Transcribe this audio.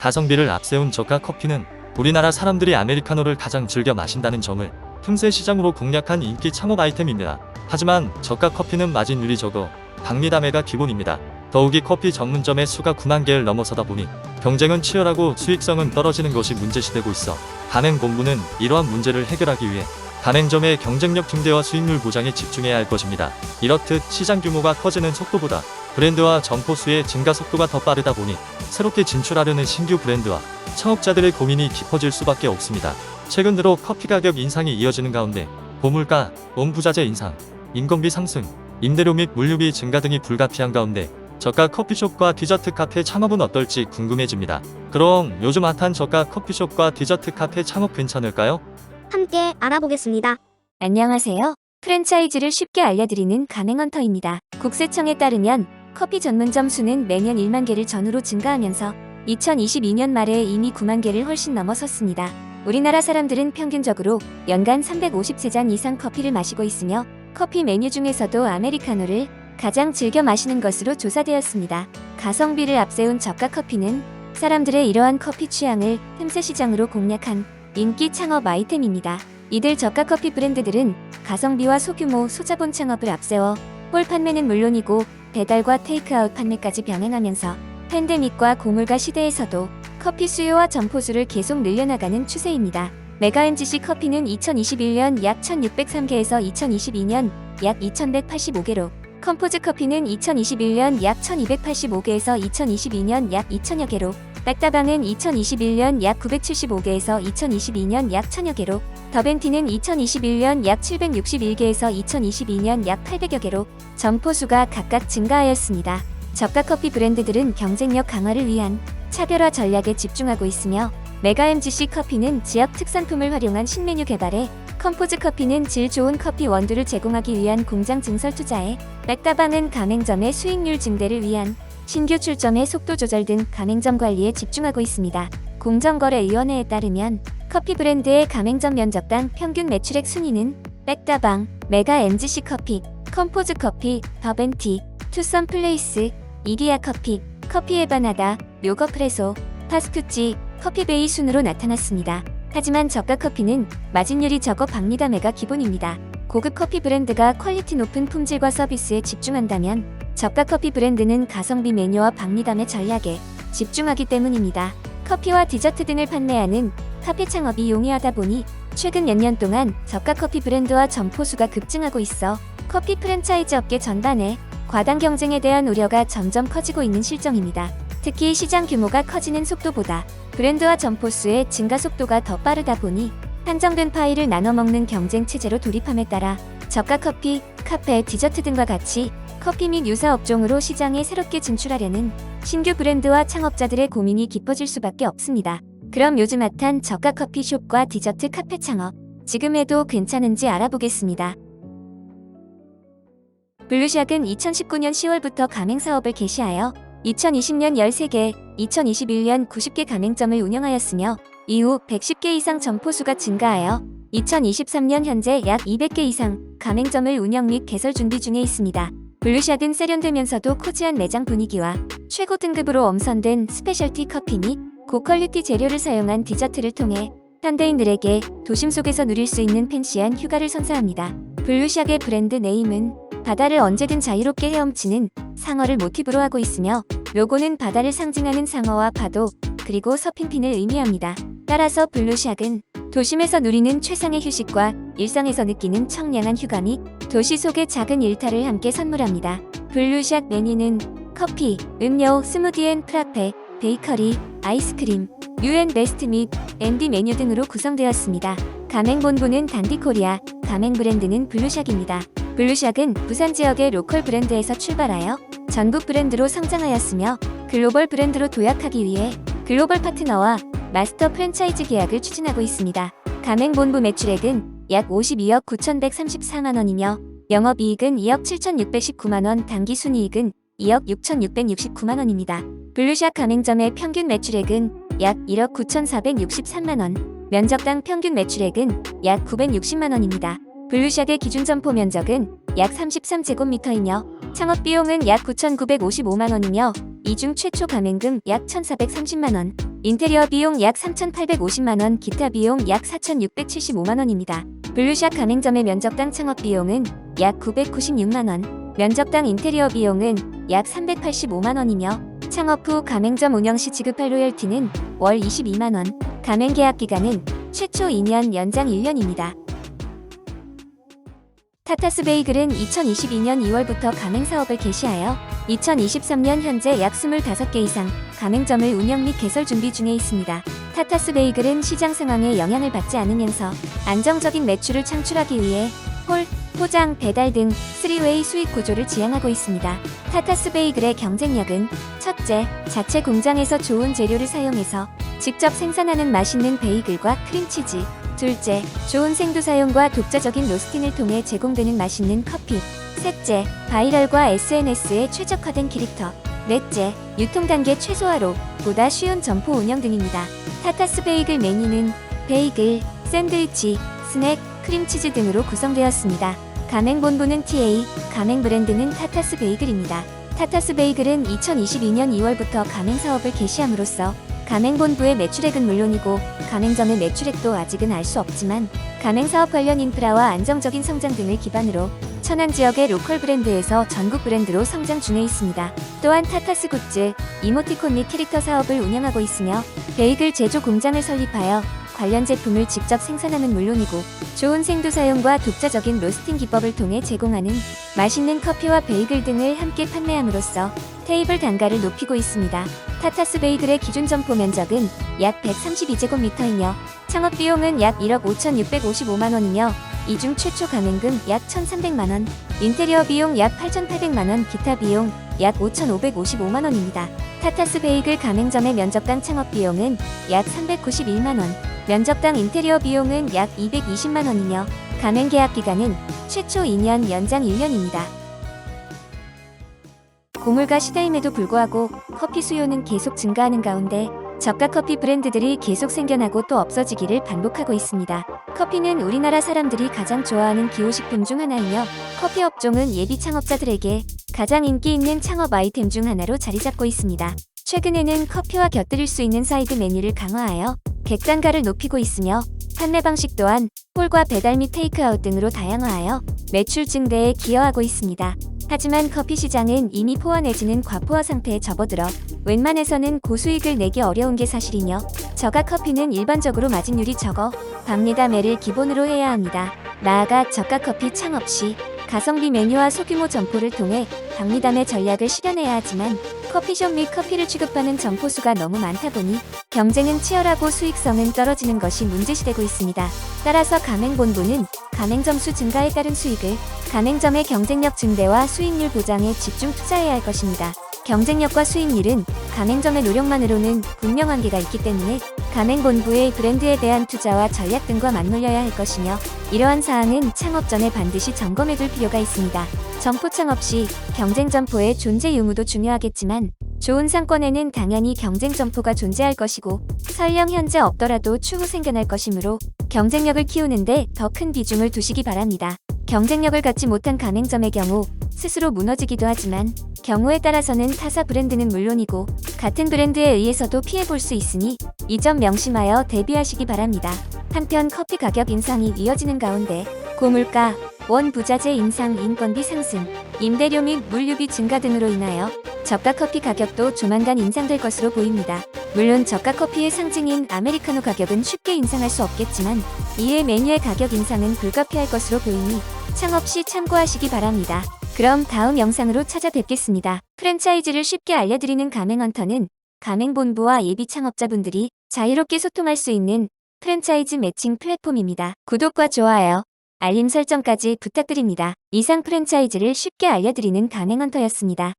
가성비를 앞세운 저가 커피는 우리나라 사람들이 아메리카노를 가장 즐겨 마신다는 점을 틈새 시장으로 공략한 인기 창업 아이템입니다. 하지만 저가 커피는 마진율이 적어 박리담회가 기본입니다. 더욱이 커피 전문점의 수가 9만 개를 넘어서다 보니 경쟁은 치열하고 수익성은 떨어지는 것이 문제시되고 있어 가맹본부는 이러한 문제를 해결하기 위해 가맹점의 경쟁력 증대와 수익률 보장에 집중해야 할 것입니다. 이렇듯 시장 규모가 커지는 속도보다 브랜드와 점포 수의 증가 속도가 더 빠르다 보니 새롭게 진출하려는 신규 브랜드와 창업자들의 고민이 깊어질 수밖에 없습니다. 최근 들어 커피 가격 인상이 이어지는 가운데 고물가, 원부자재 인상, 인건비 상승, 임대료 및 물류비 증가 등이 불가피한 가운데 저가 커피숍과 디저트 카페 창업은 어떨지 궁금해집니다. 그럼 요즘 핫한 저가 커피숍과 디저트 카페 창업 괜찮을까요? 함께 알아보겠습니다. 안녕하세요. 프랜차이즈를 쉽게 알려드리는 가맹헌터입니다. 국세청에 따르면 커피 전문점 수는 매년 1만 개를 전후로 증가하면서 2022년 말에 이미 9만 개를 훨씬 넘어섰습니다. 우리나라 사람들은 평균적으로 연간 350세잔 이상 커피를 마시고 있으며 커피 메뉴 중에서도 아메리카노를 가장 즐겨 마시는 것으로 조사되었습니다. 가성비를 앞세운 저가 커피는 사람들의 이러한 커피 취향을 틈새 시장으로 공략한 인기 창업 아이템입니다. 이들 저가 커피 브랜드들은 가성비와 소규모 소자본 창업을 앞세워 홀 판매는 물론이고 배달과 테이크아웃 판매까지 병행하면서 팬데믹과 고물가 시대에서도 커피 수요와 점포수를 계속 늘려나가는 추세입니다. 메가 MGC 커피는 2021년 약 1,603개에서 2022년 약 2,185개로 컴포즈 커피는 2021년 약 1,285개에서 2022년 약 2,000여 개로 백다방은 2021년 약 975개에서 2022년 약 1000여 개로 더벤티는 2021년 약 761개에서 2022년 약 800여 개로 점포수가 각각 증가하였습니다. 저가 커피 브랜드들은 경쟁력 강화를 위한 차별화 전략에 집중하고 있으며 메가 MGC 커피는 지역 특산품을 활용한 신메뉴 개발에 컴포즈 커피는 질 좋은 커피 원두를 제공하기 위한 공장 증설 투자에 백다방은 가맹점의 수익률 증대를 위한 신규 출점의 속도 조절 등 가맹점 관리에 집중하고 있습니다. 공정거래위원회에 따르면 커피 브랜드의 가맹점 면적당 평균 매출액 순위는 백다방, 메가 MGC 커피, 컴포즈 커피, 더벤티, 투썸 플레이스, 이디야 커피, 커피 에 바나다, 묘거프레소, 파스쿠찌, 커피베이 순으로 나타났습니다. 하지만 저가 커피는 마진율이 적어 박리담회가 기본입니다. 고급 커피 브랜드가 퀄리티 높은 품질과 서비스에 집중한다면 저가 커피 브랜드는 가성비 메뉴와 박리담의 전략에 집중하기 때문입니다. 커피와 디저트 등을 판매하는 카페 창업이 용이하다 보니 최근 몇 년 동안 저가 커피 브랜드와 점포수가 급증하고 있어 커피 프랜차이즈 업계 전반에 과당 경쟁에 대한 우려가 점점 커지고 있는 실정입니다. 특히 시장 규모가 커지는 속도보다 브랜드와 점포수의 증가 속도가 더 빠르다 보니 한정된 파일을 나눠 먹는 경쟁 체제로 돌입함에 따라 저가 커피, 카페, 디저트 등과 같이 커피 및 유사 업종으로 시장에 새롭게 진출하려는 신규 브랜드와 창업자들의 고민이 깊어질 수밖에 없습니다. 그럼 요즘 핫한 저가 커피숍과 디저트 카페 창업 지금 해도 괜찮은지 알아보겠습니다. 블루샥은 2019년 10월부터 가맹 사업을 개시하여 2020년 13개, 2021년 90개 가맹점을 운영하였으며 이후 110개 이상 점포수가 증가하여 2023년 현재 약 200개 이상 가맹점을 운영 및 개설 준비 중에 있습니다. 블루샥은 세련되면서도 코지한 매장 분위기와 최고 등급으로 엄선된 스페셜티 커피 및 고퀄리티 재료를 사용한 디저트를 통해 현대인들에게 도심 속에서 누릴 수 있는 팬시한 휴가를 선사합니다. 블루샥의 브랜드 네임은 바다를 언제든 자유롭게 헤엄치는 상어를 모티브로 하고 있으며 로고는 바다를 상징하는 상어와 파도 그리고 서핑핀을 의미합니다. 따라서 블루샥은 도심에서 누리는 최상의 휴식과 일상에서 느끼는 청량한 휴가 및 도시 속의 작은 일탈을 함께 선물합니다. 블루샥 메뉴는 커피, 음료, 스무디 앤 프라페, 베이커리, 아이스크림, 유앤 베스트 및 MD 메뉴 등으로 구성되었습니다. 가맹 본부는 단디코리아, 가맹 브랜드는 블루샥입니다. 블루샥은 부산 지역의 로컬 브랜드에서 출발하여 전국 브랜드로 성장하였으며 글로벌 브랜드로 도약하기 위해 글로벌 파트너와 마스터 프랜차이즈 계약을 추진하고 있습니다. 가맹 본부 매출액은 약 52억 9,134만 원이며 영업이익은 2억 7,619만 원, 당기 순이익은 2억 6,669만 원입니다. 블루샥 가맹점의 평균 매출액은 약 1억 9,463만 원, 면적당 평균 매출액은 약 960만 원입니다. 블루샥의 기준 점포 면적은 약 33제곱미터이며 창업 비용은 약 9,955만 원이며 이중 최초 가맹금 약 1,430만 원, 인테리어 비용 약 3,850만원, 기타 비용 약 4,675만원입니다. 블루샷 가맹점의 면적당 창업 비용은 약 996만원, 면적당 인테리어 비용은 약 385만원이며 창업 후 가맹점 운영 시 지급할 로열티는 월 22만원, 가맹 계약 기간은 최초 2년 연장 1년입니다. 타타스 베이글은 2022년 2월부터 가맹 사업을 개시하여 2023년 현재 약 25개 이상 가맹점을 운영 및 개설 준비 중에 있습니다. 타타스 베이글은 시장 상황에 영향을 받지 않으면서 안정적인 매출을 창출하기 위해 홀, 포장, 배달 등 3웨이 수익 구조를 지향하고 있습니다. 타타스 베이글의 경쟁력은 첫째, 자체 공장에서 좋은 재료를 사용해서 직접 생산하는 맛있는 베이글과 크림치즈, 둘째, 좋은 생두 사용과 독자적인 로스팅을 통해 제공되는 맛있는 커피. 셋째, 바이럴과 SNS에 최적화된 캐릭터. 넷째, 유통 단계 최소화로 보다 쉬운 점포 운영 등입니다. 타타스 베이글 메뉴는 베이글, 샌드위치, 스낵, 크림치즈 등으로 구성되었습니다. 가맹 본부는 TA, 가맹 브랜드는 타타스 베이글입니다. 타타스 베이글은 2022년 2월부터 가맹 사업을 개시함으로써 가맹본부의 매출액은 물론이고 가맹점의 매출액도 아직은 알 수 없지만 가맹사업 관련 인프라와 안정적인 성장 등을 기반으로 천안 지역의 로컬 브랜드에서 전국 브랜드로 성장 중에 있습니다. 또한 타타스 굿즈, 이모티콘 및 캐릭터 사업을 운영하고 있으며 베이글 제조 공장을 설립하여 관련 제품을 직접 생산하는 물론이고 좋은 생두 사용과 독자적인 로스팅 기법을 통해 제공하는 맛있는 커피와 베이글 등을 함께 판매함으로써 테이블 단가를 높이고 있습니다. 타타스 베이글의 기준 점포 면적은 약 132제곱미터이며 창업 비용은 약 1억 5,655만 원이며 이중 최초 가맹금 약 1,300만 원, 인테리어 비용 약 8,800만 원, 기타 비용 약 5,555만 원입니다. 타타스 베이글 가맹점의 면적당 창업 비용은 약 391만 원, 면적당 인테리어 비용은 약 220만 원이며 가맹 계약 기간은 최초 2년 연장 1년입니다. 고물가 시대임에도 불구하고 커피 수요는 계속 증가하는 가운데 저가 커피 브랜드들이 계속 생겨나고 또 없어지기를 반복하고 있습니다. 커피는 우리나라 사람들이 가장 좋아하는 기호식품 중 하나이며 커피 업종은 예비 창업자들에게 가장 인기 있는 창업 아이템 중 하나로 자리 잡고 있습니다. 최근에는 커피와 곁들일 수 있는 사이드 메뉴를 강화하여 객단가를 높이고 있으며 판매 방식 또한 홀과 배달 및 테이크아웃 등으로 다양화하여 매출 증대에 기여하고 있습니다. 하지만 커피 시장은 이미 포화 내지는 과포화 상태에 접어들어 웬만해서는 고수익을 내기 어려운 게 사실이며 저가 커피는 일반적으로 마진율이 적어 박리담회를 기본으로 해야 합니다. 나아가 저가 커피 창업 시 가성비 메뉴와 소규모 점포를 통해 박리담회 전략을 실현해야 하지만 커피숍 및 커피를 취급하는 점포 수가 너무 많다 보니 경쟁은 치열하고 수익성은 떨어지는 것이 문제시되고 있습니다. 따라서 가맹본부는 가맹점 수 증가에 따른 수익을 가맹점의 경쟁력 증대와 수익률 보장에 집중 투자해야 할 것입니다. 경쟁력과 수익률은 가맹점의 노력만으로는 분명 한계가 있기 때문에 가맹본부의 브랜드에 대한 투자와 전략 등과 맞물려야 할 것이며 이러한 사항은 창업 전에 반드시 점검해둘 필요가 있습니다. 점포 창업 시 경쟁 점포의 존재 유무도 중요하겠지만 좋은 상권에는 당연히 경쟁 점포가 존재할 것이고 설령 현재 없더라도 추후 생겨날 것이므로 경쟁력을 키우는데 더 큰 비중을 두시기 바랍니다. 경쟁력을 갖지 못한 가맹점의 경우 스스로 무너지기도 하지만 경우에 따라서는 타사 브랜드는 물론이고 같은 브랜드에 의해서도 피해볼 수 있으니 이 점 명심하여 대비하시기 바랍니다. 한편 커피 가격 인상이 이어지는 가운데 고물가, 원 부자재 인상, 인건비 상승, 임대료 및 물류비 증가 등으로 인하여 저가 커피 가격도 조만간 인상될 것으로 보입니다. 물론 저가 커피의 상징인 아메리카노 가격은 쉽게 인상할 수 없겠지만 이에 메뉴의 가격 인상은 불가피할 것으로 보이니 창업 시 참고하시기 바랍니다. 그럼 다음 영상으로 찾아뵙겠습니다. 프랜차이즈를 쉽게 알려드리는 가맹헌터는 가맹본부와 예비 창업자분들이 자유롭게 소통할 수 있는 프랜차이즈 매칭 플랫폼입니다. 구독과 좋아요, 알림 설정까지 부탁드립니다. 이상 프랜차이즈를 쉽게 알려드리는 가맹헌터였습니다.